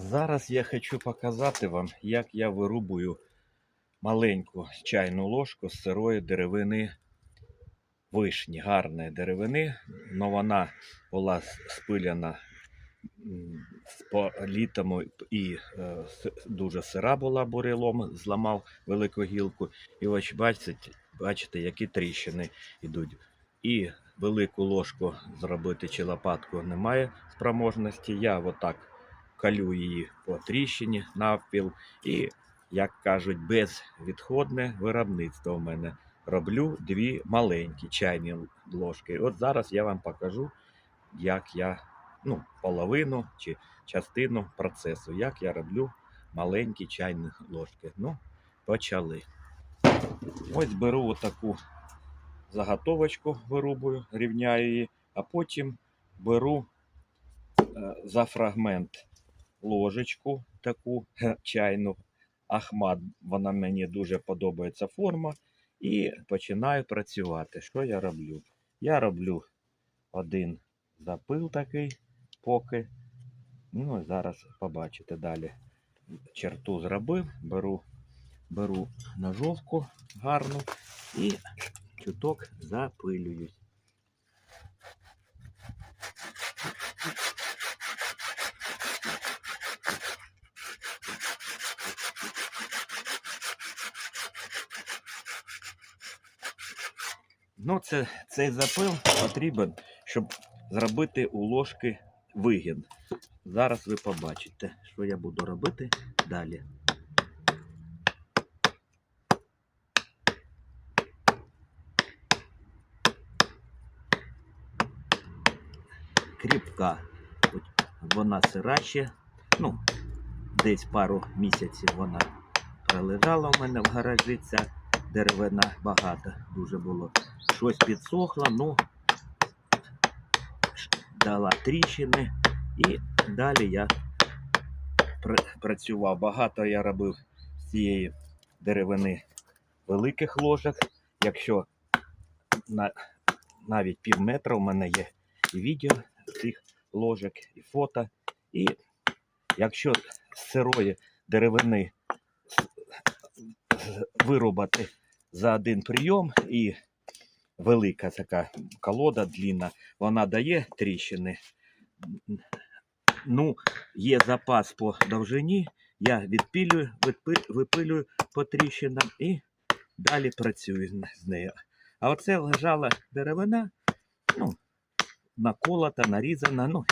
Зараз я хочу показати вам, як я вирубую маленьку чайну ложку з сирої деревини вишні, гарної деревини, але вона була спиляна м, з політами і е, дуже сира була бурелом, зламав велику гілку. І ось бачите, бачите, які тріщини йдуть. І велику ложку зробити чи лопатку немає спроможності. Я отак калю її по тріщині навпіл. І, як кажуть, безвідходне виробництво в мене. Роблю дві маленькі чайні ложки. От зараз я вам покажу, як я, ну, половину чи частину процесу, як я роблю маленькі чайні ложки. Ну, почали. Ось беру отаку заготовочку, вирубую, рівняю її, а потім беру е, за фрагмент ложечку таку чайну. Ахмат, вона мені дуже подобається форма. І починаю працювати. Що я роблю? Я роблю один запил такий, поки. Ну, зараз побачите далі. Черту зробив, беру, беру ножовку гарну і чуток запилюють. Ну, це, цей запил потрібен, щоб зробити у ложки вигін. Зараз ви побачите, що я буду робити далі. Кріпка. Вона сира ще. Ну, десь пару місяців вона пролежала у мене в гаражі. Ця деревина багато дуже було. Щось підсохло, ну дала тріщини. І далі я пр- працював. Багато я робив з цієї деревини великих ложок. Якщо на, навіть пів метра у мене є і відео цих ложок, і фото. І якщо з сирої деревини вирубати за один прийом і велика така колода длінна, вона дає тріщини. Ну, є запас по довжині, я відпилюю, випилюю по тріщинам і далі працюю з- нею. А оце лежала деревина, ну, наколота, нарізана, ну,